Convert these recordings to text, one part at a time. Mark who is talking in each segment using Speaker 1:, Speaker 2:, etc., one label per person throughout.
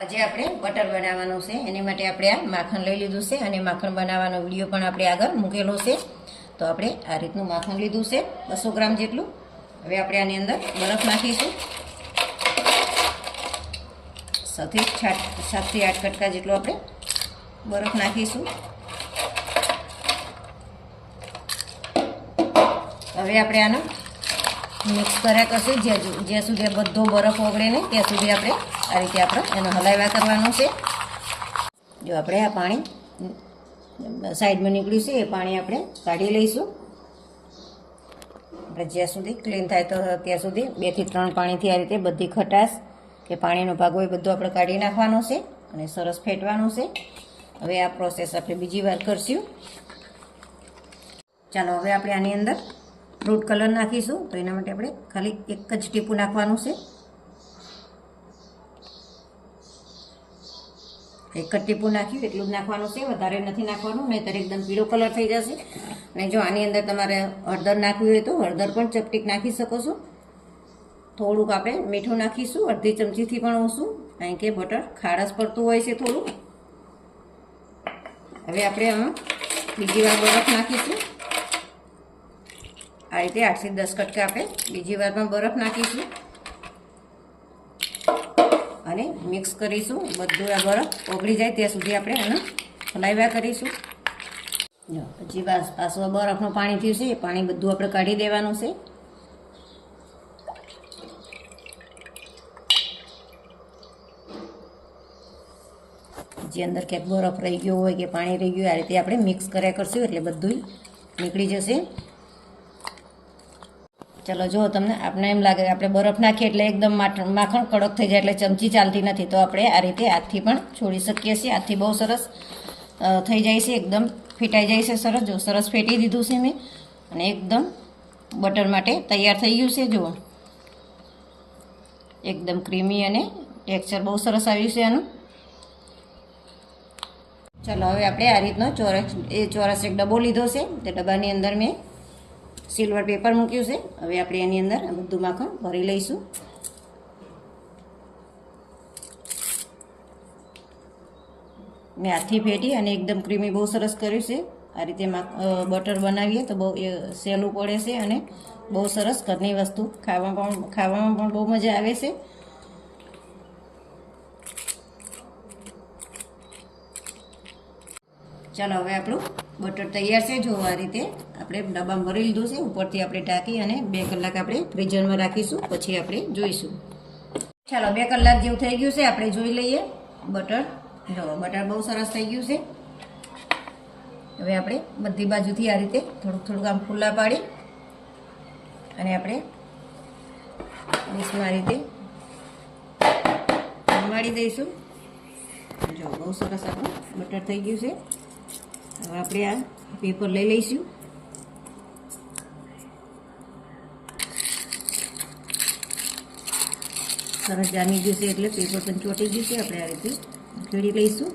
Speaker 1: આજે આપણે બટર બનાવવાનું છે. એની માટે આપણે આ માખણ લઈ લીધું છે અને માખણ બનાવવાનો વીડિયો પણ આપણે આગળ મૂકેલો છે. તો આપણે આ રીતનું માખણ લીધું છે. બસો ગ્રામ જેટલું. હવે આપણે આની અંદર બરફ નાખીશું. સાથે છાટ સાતથી આઠ કટકા જેટલો આપણે બરફ નાખીશું. હવે આપણે આને મિક્સ કર્યા કરશું. જ્યાં જ્યાં સુધી આ બધો બરફ ઓગળે ને ત્યાં સુધી આપણે આ રીતે આપણે એનો હલાવ્યા કરવાનું છે. જો આપણે આ પાણી સાઈડમાં નીકળ્યું છે, એ પાણી આપણે કાઢી લઈશું. આપણે જ્યાં સુધી ક્લીન થાય તો ત્યાં સુધી બેથી ત્રણ પાણીથી આ રીતે બધી ખટાશ કે પાણીનો ભાગ હોય બધો આપણે કાઢી નાખવાનો છે અને સરસ ફેટવાનું છે. હવે આ પ્રોસેસ આપણે બીજી વાર કરશું. ચાલો, હવે આપણે આની અંદર ફ્રૂટ કલર નાખીશું. તો એના માટે આપણે ખાલી એક જ ટીપું નાખવાનું છે. એક જ ટીપું નાખ્યું, એટલું જ નાખવાનું છે. વધારે નથી નાખવાનું, નહીંતર એકદમ પીળો કલર થઈ જશે. અને જો આની અંદર તમારે હળદર નાખવી હોય તો હળદર પણ ચપટીક નાખી શકો છો. થોડુંક આપણે મીઠું નાખીશું, અડધી ચમચીથી પણ ઓછું, કારણ કે બટર ખાડસ પડતું હોય છે થોડું હવે આપણે આમાં બીજી વાર બરફ નાખીશું. આ રીતે આઠથી દસ કટકા આપણે બીજી વાર પણ બરફ નાખીશું. અને મિક્સ કરીશું બધું આ બરફ ઓગળી જાય ત્યાં સુધી આપણે આને હલાવ્યા કરીશું. પછી પાસ પાછું બરફનું પાણી થયું છે, એ પાણી બધું આપણે કાઢી દેવાનું છે. જે અંદર ક્યાંક બરફ રહી ગયો હોય કે પાણી રહી ગયું આ રીતે આપણે મિક્સ કર્યા કરશું એટલે બધું નીકળી જશે. ચલો, જો તમને આપણે એમ લાગે આપણે બરફ નાખીએ એટલે એકદમ માખણ કડક થઈ જાય એટલે ચમચી ચાલતી નથી, તો આપણે આ રીતે હાથથી પણ છોડી શકીએ છીએ. હાથથી બહુ સરસ થઈ જાય છે, એકદમ ફેટાઈ જાય છે, સરસ. જો સરસ ફેટી દીધું છે મેં, અને એકદમ બટર માટે તૈયાર થઈ ગયું છે, જુઓ. એકદમ ક્રીમી અને ટેક્સચર બહુ સરસ આવ્યું છે આનું. ચાલો, હવે આપણે આ રીતનો ચોરસ, એ ચોરસ એક ડબ્બો લીધો છે, તે ડબ્બાની અંદર મેં સિલ્વર પેપર મૂક્યું છે. હવે આપણે એની અંદર બધું માખણ ભરી લઈશું. મેં હાથથી ફેટી અને એકદમ ક્રીમી બહુ સરસ કર્યું છે. આ રીતે બટર બનાવીએ તો બહુ સહેલું પડે છે અને બહુ સરસ ઘરની વસ્તુ. ખાવામાં પણ ખાવામાં પણ બહુ મજા આવે છે. ચાલો, હવે આપણું બટર તૈયાર છે. જો આ રીતે આપણે ડબ્બામાં ભરી લીધું છે. ઉપરથી આપણે ઢાંકી અને બે કલાક આપણે ફ્રીઝરમાં રાખીશું. પછી આપણે જોઈશું. ચાલો, બે કલાક જેવું થઈ ગયું છે. આપણે જોઈ લઈએ. બટર, જો બટર બહુ સરસ થઈ ગયું છે. હવે આપણે બધી બાજુથી આ રીતે થોડુંક થોડુંક આમ ખુલ્લા પાડી અને આપણે ડીશમાં આ રીતે જમાડી દઈશું. જો બહુ સરસ આપણું બટર થઈ ગયું છે. હવે આપણે આ પેપર લઈ લઈશું. સરસ જામી ગયું છે એટલે પેપર પણ ચોટી ગયું છે. આપણે આ રીતે ખેડી લઈશું.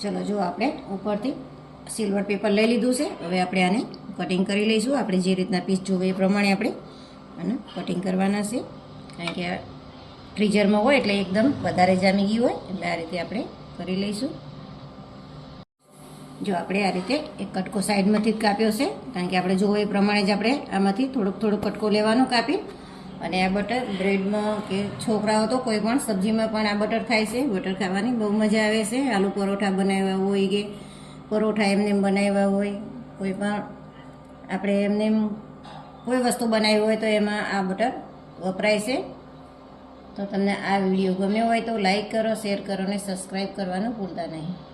Speaker 1: ચલો, જો આપણે ઉપરથી સિલ્વર પેપર લઈ લીધું છે. હવે આપણે આને કટિંગ કરી લઈશું. આપણે જે રીતના પીસ જોવે એ પ્રમાણે આપણે આને કટિંગ કરવાના છે. કારણ કે ફ્રીઝરમાં હોય એટલે એકદમ વધારે જામી ગયું હોય. એટલે આ રીતે આપણે કરી લઈશું. જો આપણે આ રીતે એક કટકો સાઈડમાંથી જ કાપ્યો છે, કારણ કે આપણે જોવો એ પ્રમાણે જ આપણે આમાંથી થોડોક થોડોક કટકો લેવાનો કાપી. અને આ બટર બ્રેડમાં કે છોકરાઓ તો કોઈ પણ સબ્જીમાં પણ આ બટર ખાય છે, બટર ખાવાની બહુ મજા આવે છે. આલુ પરોઠા બનાવ્યા હોય કે પરોઠા એમને એમ બનાવ્યા હોય, કોઈ પણ આપણે એમને એમ કોઈ વસ્તુ બનાવી હોય તો એમાં આ બટર વપરાય છે. તો તમને આ વીડિયો ગમ્યો હોય તો લાઈક કરો, શેર કરો અને સબસ્ક્રાઈબ કરવાનું ભૂલતા નહીં.